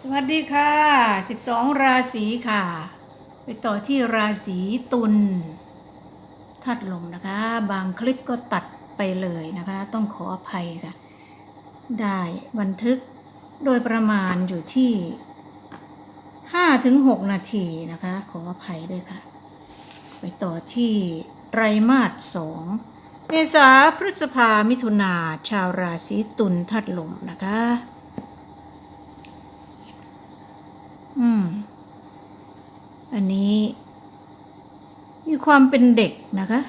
สวัสดีค่ะ 12 ราศีค่ะ ไปต่อที่ราศีตุลทัดลมนะคะ บางคลิปก็ตัดไปเลยนะคะ ต้องขออภัยค่ะ ได้บันทึกโดยประมาณอยู่ที่ 5-6 นาทีนะคะ ขออภัยด้วยค่ะ ไปต่อที่ไตรมาสสองเมษาพฤษภามิถุนาชาวราศีตุลทัดลมนะคะ อืม อันนี้ มีความเป็นเด็กนะคะ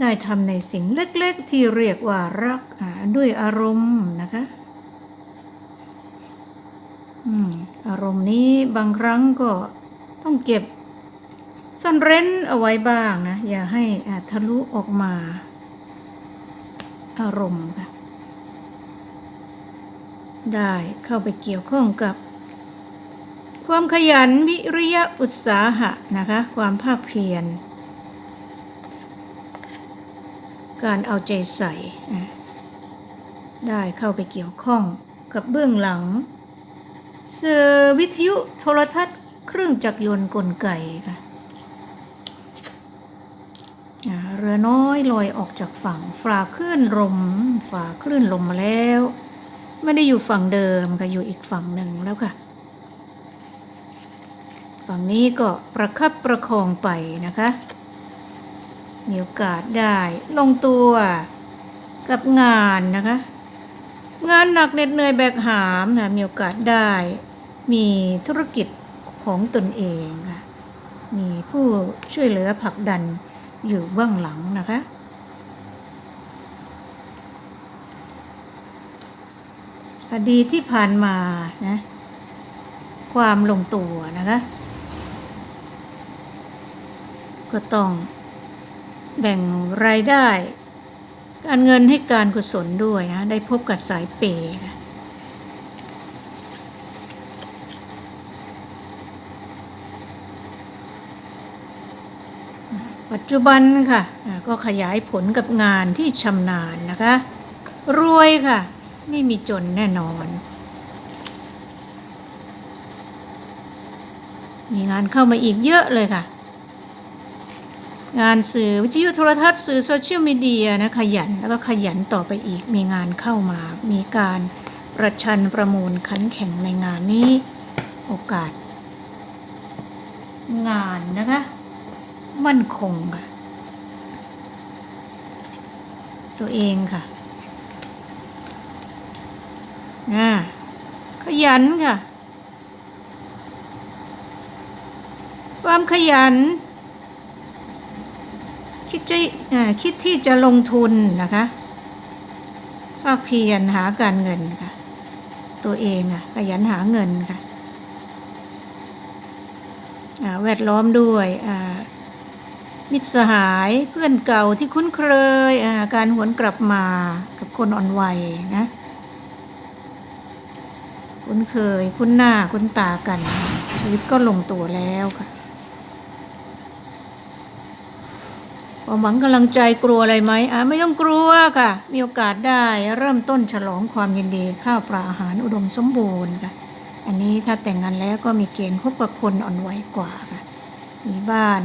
ได้ทำในสิ่งเล็กๆ ที่เรียกว่ารักด้วยอารมณ์นะคะอารมณ์นี้บางครั้งก็ต้องเก็บซ่อนเร้นเอาไว้บ้างนะ อย่าให้อาทะลุออกมา อารมณ์ค่ะได้เข้าไปเกี่ยวข้องกับ ความขยันวิริยะอุตสาหะนะคะความภาคเพียร การเอาใจใส่ ได้เข้าไปเกี่ยวข้องกับเบื้องหลังสื่อวิทยุโทรทัศน์เครื่องจักรยนต์กลไกค่ะเรือน้อยลอยออกจากฝั่งฝ่าคลื่นลมฝ่าคลื่นลมมาแล้ว ไม่ได้อยู่ฝั่งเดิมค่ะอยู่อีกฝั่งหนึ่งแล้วค่ะ ฝั่งนี้ก็ประคับประคองไปนะคะมีโอกาสได้ลงตัวกับงานนะคะ งานหนักเหน็ดเหนื่อยแบกหามนะมีโอกาสได้มีธุรกิจของตนเองค่ะมีผู้ช่วยเหลือผลักดันอยู่เบื้องหลังนะคะอดีตที่ผ่านมานะความลงตัวนะคะ ก็ต้องแบ่งรายได้ การเงินให้การกุศลด้วยนะได้พบกับสายเปย์ปัจจุบันค่ะก็ขยายผลกับงานที่ชำนาญนะคะ รวยค่ะ ไม่มีจนแน่นอน มีงานเข้ามาอีกเยอะเลยค่ะ งานสื่อวิทยุโทรทัศน์สื่อโซเชียลมีเดียนะขยันแล้วก็ขยันต่อไปอีกมีงานเข้ามา มีการประชันประมูลขันแข่งในงานนี้ โอกาส งานนะคะ มั่นคงค่ะ ตัวเองค่ะอ่าขยันค่ะ ความขยัน คิดจะคิดที่จะลงทุนนะคะภาคเพียรหาการเงินค่ะ ตัวเองอะขยันหาเงินค่ะแวดล้อมด้วยมิตรสหายเพื่อนเก่าที่คุ้นเคยการหวนกลับมากับคนอ่อนวัยนะ คุ้นเคยคุ้นหน้าคุ้นตากัน ชีวิตก็ลงตัวแล้วค่ะ ความหวังกำลังใจกลัวอะไรไหมอะไม่ต้องกลัวค่ะ มีโอกาสได้เริ่มต้นฉลองความยินดีข้าวปลาอาหารอุดมสมบูรณ์ค่ะ อันนี้ถ้าแต่งงานแล้วก็มีเกณฑ์พบกับคนอ่อนไหวกว่าค่ะ มีบ้าน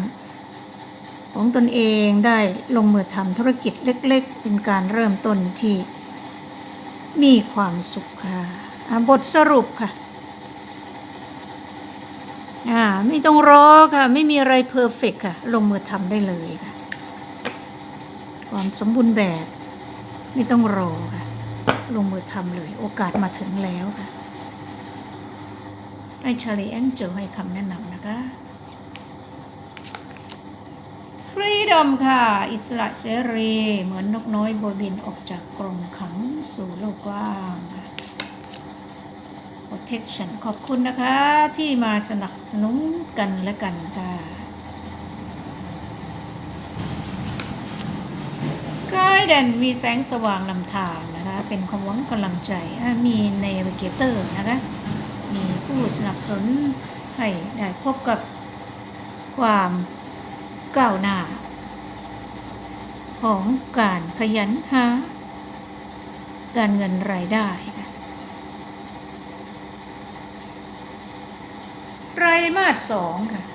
ของตนเองได้ลงมือทำธุรกิจเล็ก ๆ เป็นการเริ่มต้นที่มีความสุขค่ะบทสรุปค่ะอ่าไม่ต้องรอค่ะ ไม่มีอะไรเพอร์เฟกค่ะ ลงมือทำได้เลยค่ะ ความสมบูรณ์แบบ ไม่ต้องรอค่ะ ลงมือทำเลยโอกาสมาถึงแล้วค่ะไอชาลีแองเจลให้คำแนะนำนะคะ Freedom ค่ะ อิสระเสรี เหมือนนกน้อยโบยบินออกจากกรงขังสู่โลกกว้างค่ะ protection ขอบคุณนะคะที่มาสนับสนุนกันและกันค่ะกาย แดนมีแสงสว่างนำทางนะคะ เป็นความหวังกำลังใจมีในเวิกเตอร์นะคะ มีผู้สนับสนุนให้ได้พบกับความก้าวหน้า ของการขยันหา การเงินรายได้ ไตรมาสสองค่ะ